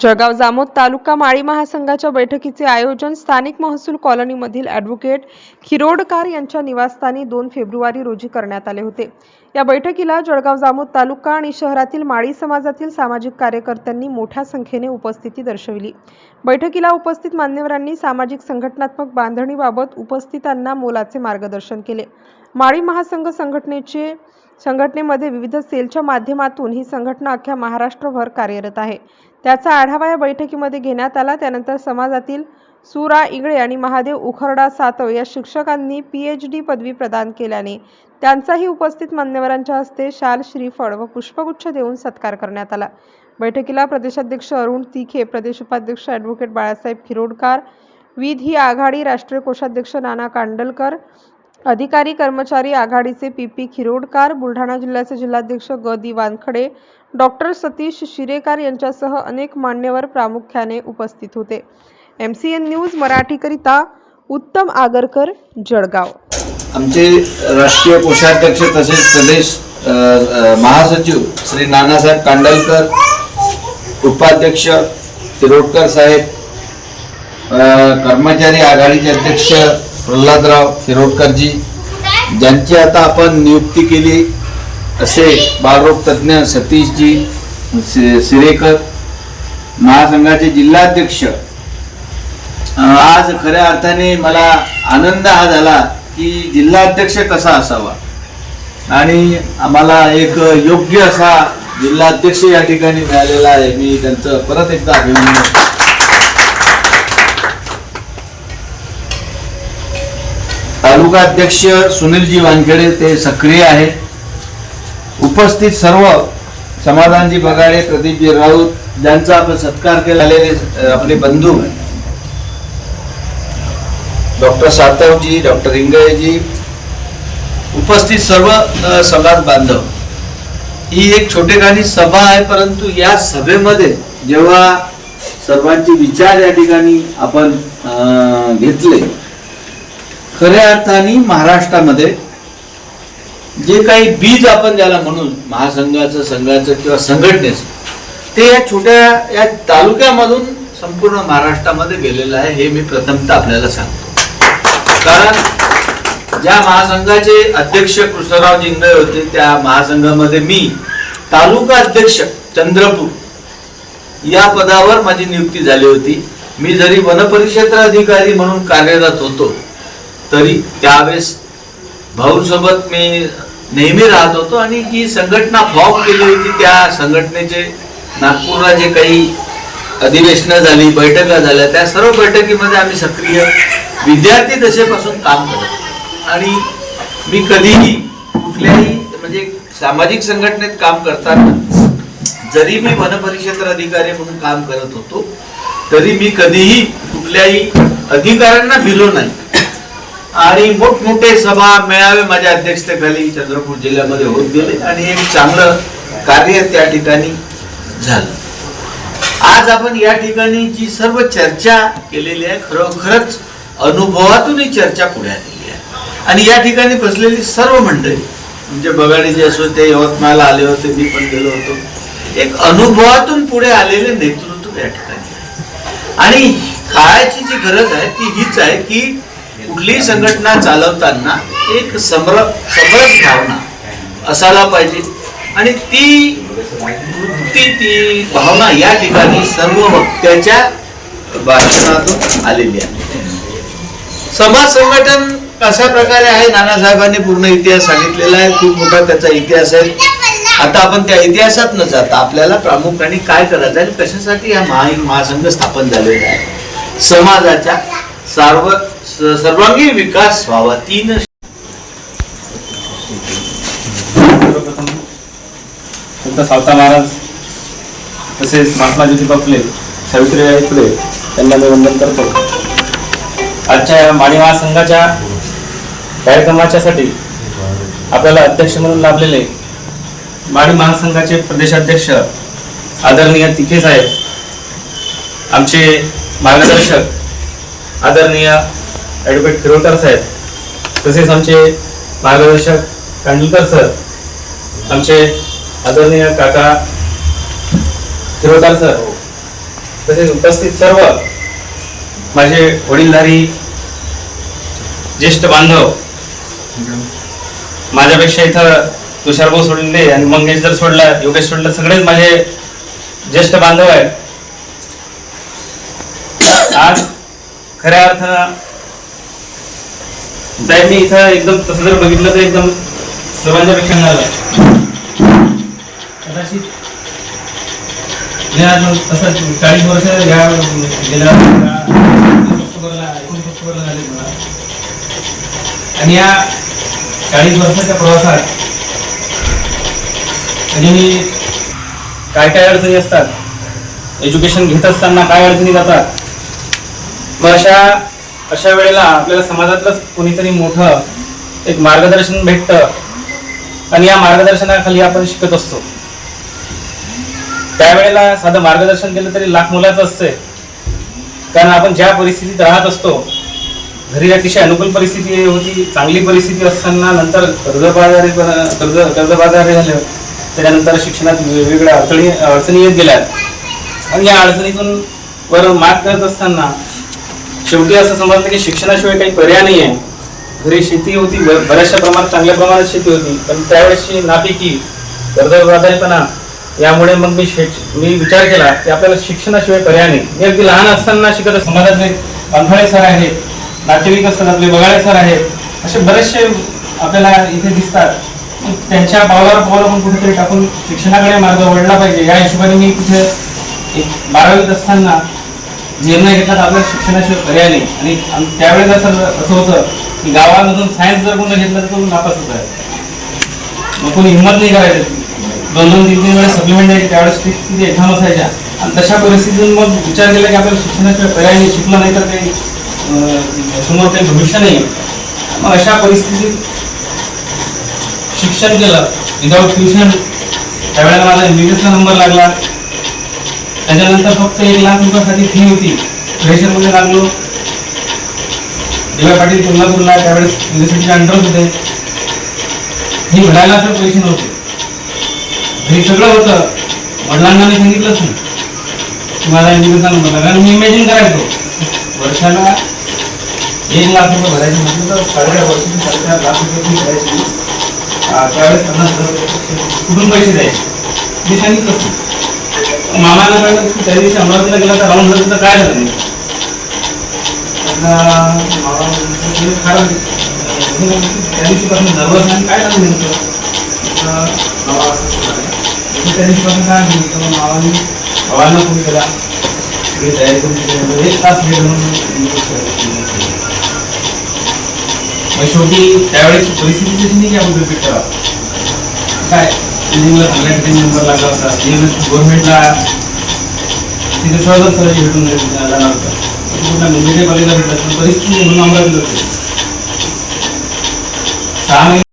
जळगाव जामोद तालुका माळी महासंघाच्या बैठकीचे आयोजन स्थानिक महसूल कॉलनीमधील ॲडव्होकेट खिरोडकार यांच्या निवासस्थानी दोन फेब्रुवारी रोजी करण्यात आले होते. या बैठकीला जळगाव जामोद तालुका आणि शहरातील माळी समाजातील सामाजिक कार्यकर्त्यांनी मोठ्या संख्येने उपस्थिती दर्शविली. बैठकीला उपस्थित मान्यवरांनी सामाजिक संघटनात्मक बांधणीबाबत उपस्थितांना मोलाचे मार्गदर्शन केले. माळी महासंघ संघटनेचे संघटनेमध्ये विविध सेलच्या माध्यमातून ही संघटना अख्ख्या महाराष्ट्रभर कार्यरत आहे. त्याचा आढावा या बैठकीमध्ये घेण्यात आला. त्यानंतर समाजातील सुरा इंगळे आणि महादेव उखरडा सातव या शिक्षकांनी पीएच डी पदवी प्रदान केल्याने त्यांचाही उपस्थित मान्यवरांच्या हस्ते शाल श्रीफळ व पुष्पगुच्छ देऊन सत्कार करण्यात आला. बैठकीला प्रदेशाध्यक्ष अरुण तिखे प्रदेश उपाध्यक्ष ॲडव्होकेट बाळासाहेब खिरोडकार विधी आघाडी राष्ट्रीय कोषाध्यक्ष नाना कांडलकर अधिकारी कर्मचारी आघाडीचे पी पी खिरोडकार बुलढाणा जिल्ह्याचे जिल्हाध्यक्ष ग दी वानखडे डॉक्टर सतीश शिरेकार यांच्यासह अनेक मान्यवर प्रामुख्याने उपस्थित होते. एम सी एन न्यूज मराठीकरिता उत्तम आगरकर जळगाव. आमचे राष्ट्रीय कोषाध्यक्ष तसेच प्रदेश महासचिव श्री नानासाहेब कांडलकर उपाध्यक्ष तिरोडकर साहेब कर्मचारी आघाडीचे अध्यक्ष प्रल्हादराव तिरोडकरजी ज्यांची आता आपण नियुक्ती केली असे बालरोग तज्ज्ञ सतीशजी सिरेकर महासंघाचे जिल्हाध्यक्ष आज खऱ्या अर्थाने मला आनंद हा झाला की जिल्हाध्यक्ष कसा असावा. आणि आम्हाला एक योग्य असा जिल्हाध्यक्ष या ठिकाणी मिळालेला आहे. मी त्यांचं परत एकदा अभिनंदन तालुका अध्यक्ष सुनीलजी वानखेडे ते सक्रिय आहे. उपस्थित सर्व समाधानजी बगाडे प्रदीपजी राऊत ज्यांचा आपण सत्कार केलेले आपले बंधू. डॉक्टर सातवजी डॉक्टर इंगळेजी. उपस्थित सर्व अ, समाज बांधव. ही एक छोटेखानी सभा आहे परंतु या सभेमध्ये जेव्हा सर्वांचे विचार या ठिकाणी आपण घेतले खऱ्या अर्थाने महाराष्ट्रामध्ये जे काही बीज आपण ज्याला म्हणून महासंघाचं संघाचं किंवा संघटनेचं ते या छोट्या या तालुक्यामधून संपूर्ण महाराष्ट्रामध्ये गेलेलं आहे हे मी प्रथमतः आपल्याला सांगतो. कारण ज्या महासंघाचे अध्यक्ष कृष्णराव जिंगळे होते त्या महासंघामध्ये मी तालुका अध्यक्ष चंद्रपूर या पदावर माझी नियुक्ती झाली होती. मी जरी वनपरिक्षेत्र अधिकारी म्हणून कार्यरत होतो तरी त्यावेळेस भाऊसोबत मी नेहमी राहत होतो आणि ही संघटना फॉर्म केली होती त्या संघटनेचे नागपूरला जे काही अधिवेशनं झाली बैठका झाल्या त्या सर्व बैठकीमध्ये आम्ही सक्रिय विद्यार्थी दशेपासून काम करतो आणि मी कधीही कुठल्याही म्हणजे सामाजिक संघटनेत काम करताना जरी मी वनपरिक्षेत्र अधिकारी म्हणून काम करत होतो तरी मी कधीही कुठल्याही अधिकाऱ्यांना भिलो नाही. आणि मोठमोठे सभा मेळावे माझ्या अध्यक्षतेखाली चंद्रपूर जिल्ह्यामध्ये होत गेले आणि एक चांगलं कार्य त्या ठिकाणी झालं. आज आपण या ठिकाणी जी सर्व चर्चा केलेली आहे. खरोखरच अनुभवातून ही चर्चा पुढे आलेली आहे. आणि या ठिकाणी बसलेली सर्व मंडळी म्हणजे बगाडे जे असो ते यवतमाळला आले होते मी पण गेलो होतो. एक अनुभवातून पुढे आलेले नेतृत्व या ठिकाणी आहे. आणि काळाची जी गरज आहे ती हीच आहे की कुठलीही संघटना चालवताना एक समर समरस भावना असायला पाहिजे. आणि ती वृत्ती ती भावना या ठिकाणी सर्व वक्त्याच्या भाषणातून आलेली आहे. समाज संघटन कशा प्रकारे आहे नानासाहेबांनी पूर्ण इतिहास सांगितलेला आहे खूप मोठा त्याचा इतिहास आहे. आता आपण त्या इतिहासात न जाता आपल्याला प्रामुख्याने काय करायचं आहे आणि कशासाठी हा महा महासंघ स्थापन झालेला आहे. समाजाच्या सार्व सर्वांगीण विकास व्हावा तीन संत सावता महाराज तसेच महात्मा ज्योतिबा फुले सावित्रीबाई फुले यांना मी वंदन करतो. आजच्या या माडी महासंघाच्या कार्यक्रमाच्यासाठी आपल्याला अध्यक्ष म्हणून लाभलेले माडी महासंघाचे प्रदेशाध्यक्ष आदरणीय तिखे साहेब आमचे मार्गदर्शक आदरणीय ॲडव्होकेट खिरोडकर साहेब तसेच आमचे मार्गदर्शक कांडलकर सर आमचे आदरणीय काका खिरोडकर सर तसेच उपस्थित सर्व माझे वडीलधारी ज्येष्ठ बांधव माझ्यापेक्षा इथं तुषारभाऊ सोडले आणि मंगेश जर सोडला योगेश सोडला सगळेच माझे ज्येष्ठ बांधव आहेत. आज खऱ्या अर्थानं साहेब मी इथं एकदम तसं जर बघितलं तर एकदम सर्वांच्या पेक्षा मिळालं कदाचित मी तसं चाळीस वर्ष या गेल्या ऑक्टोबरला एकोणीस ऑक्टोबरला झाले मला. आणि या चाळीस वर्षाच्या प्रवासात म्हणजे काय काय अडचणी असतात? एज्युकेशन घेत असताना काय अडचणी जातात? मग अशा अशा वेळेला आपल्याला समाजातलंच कोणीतरी मोठं एक मार्गदर्शन भेटतं. आणि या मार्गदर्शनाखाली आपण शिकत असतो. त्यावेळेला साधं मार्गदर्शन केलं तरी लाख मुलाचं असते कारण आपण ज्या परिस्थितीत राहत असतो घरी अतिशय अनुकूल परिस्थिती होती चांगली परिस्थिती असताना नंतर कर्जबाजारी कर्ज कर्जबाजारी झालं त्याच्यानंतर शिक्षणात वेगवेगळ्या अडचणी अडचणी येत गेल्या आणि या अडचणीतून वर मात करत असताना शेवटी असं समजलं की शिक्षणाशिवाय काही पर्याय नाही आहे घरी शेती होती ब- बऱ्याचशा प्रमाणात चांगल्या प्रमाणात शेती होती. पण त्यावेळेसची नापिकी कर्जबाजारीपणा यामुळे मग मी मी विचार केला की आपल्याला शिक्षणाशिवाय पर्याय नाही. मी अगदी लहान असताना शिकत समाजातले पांथळे सर आहेत नातेवाईक असतात आपले बगाळे सर आहेत असे बरेचसे आपल्याला इथे दिसतात. त्यांच्या पावलावर पावलं पण कुठेतरी टाकून शिक्षणाकडे मार्ग वळला पाहिजे. या हिशोबाने मी कुठे एक बारावीत असताना निर्णय घेतला तर आपल्याला शिक्षणाशिवाय पर्याय नाही. आणि त्यावेळेस असं असं होतं की गावामधून सायन्स जर कोणी घेतलं तर तो नापासच आहे. मग कोणी हिंमत नाही करायची. दोन दोन तीन तीन वेळेस सप्लिमेंट द्यायची त्यावेळेस स्ट्रिक्टली एक्झाम असायच्या. आणि तशा परिस्थितीतून मग विचार केला की आपल्याला शिक्षणाशिवाय पर्याय नाही शिकलं नाही तर काही अं, समोर काही भविष्य नाही. मग अशा परिस्थितीत शिक्षण केलं विदाऊट ट्युशन त्यावेळेला माझा चा नंबर लागला. त्याच्यानंतर फक्त एक लाख रुपयासाठी फी होती. फ्रेशरमध्ये लागलो. डी वाय पाटील कोल्हापूरला त्यावेळेस युनिव्हर्सिटीचे अंडर होते. ही घडायला तर पैसे नव्हते. हे सगळं होतं. वडिलांना मी सांगितलंच नाही. मला माझा एमबीबीएसचा नंबर लागला. मी इमॅजिन करायचो. वर्षाला एक लाख रुपये भरायचे म्हटलं तर साडेचार वर्षाची साडेचार लाख रुपये फी भरायची. त्यावेळेस पन्नास हजार कुठून पैसे द्यायचे? मी सांगितलंच मामाला काय त्या दिवशी अमरावतीला गेला तर राऊंड झालं तर काय झालं नाही. मामा म्हणतो, त्या दिवशीपासून नर्वस नाही काय झालं नेमकं म्हटलं, "मामा असं असं झालं." मी त्या काय मग भावांना फोन केला तयारी करून ठेवली. एक तास लेट म्हणून मग शेवटी त्यावेळेस परिस्थिती तशी नाही की आपण रिपीट करा काय इंजिनियरला चांगल्या ठिकाणी नंबर लागला होता गव्हर्नमेंटला तिथे सहजच सहज भेटून जाणार होता पूर्ण कॉलेजला भेटला पण परिस्थिती म्हणून आम्हाला होती. सहा महिने